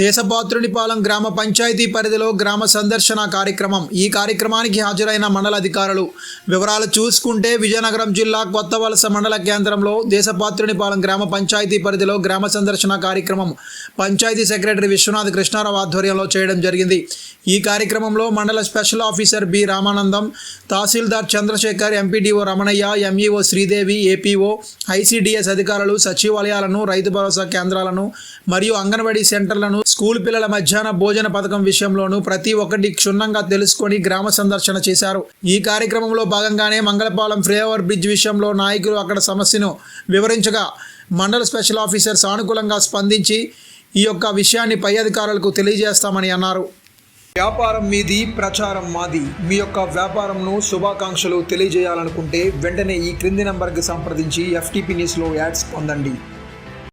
దేశపాత్రునిపాలెం గ్రామ పంచాయతీ పరిధిలో గ్రామ సందర్శన కార్యక్రమం. ఈ కార్యక్రమానికి హాజరైన మండల అధికారులు. వివరాలు చూసుకుంటే విజయనగరం జిల్లా కొత్త వలస మండల కేంద్రంలో దేశపాత్రునిపాలెం గ్రామ పంచాయతీ పరిధిలో గ్రామ సందర్శన కార్యక్రమం పంచాయతీ సెక్రటరీ విశ్వనాథ్ కృష్ణారావు ఆధ్వర్యంలో చేయడం జరిగింది. ఈ కార్యక్రమంలో మండల స్పెషల్ ఆఫీసర్ బి రామానందం తహసీల్దార్ Chandrasekhar MPDO Ramanaiah MEO Sridevi APO ICDS అధికారులు సచివాలయాలను రైతు భరోసా కేంద్రాలను మరియు అంగన్వాడీ సెంటర్లను స్కూల్ పిల్లల మధ్యాహ్న భోజన పథకం విషయంలోనూ ప్రతి ఒక్కటి క్షుణ్ణంగా తెలుసుకొని గ్రామ సందర్శన చేశారు. ఈ కార్యక్రమంలో భాగంగానే మంగళపాలెం ఫ్లైఓవర్ బ్రిడ్జ్ విషయంలో నాయకులు అక్కడ సమస్యను వివరించగా మండల స్పెషల్ ఆఫీసర్ సానుకూలంగా స్పందించి ఈ యొక్క విషయాన్ని పై అధికారులకు తెలియజేస్తామని అన్నారు. వ్యాపారం మీది ప్రచారం మాది. మీ యొక్క వ్యాపారంను శుభాకాంక్షలు తెలియజేయాలనుకుంటే వెంటనే ఈ క్రింది నంబర్కి సంప్రదించి ఎఫ్టీపీ న్యూస్లో యాడ్స్ పొందండి.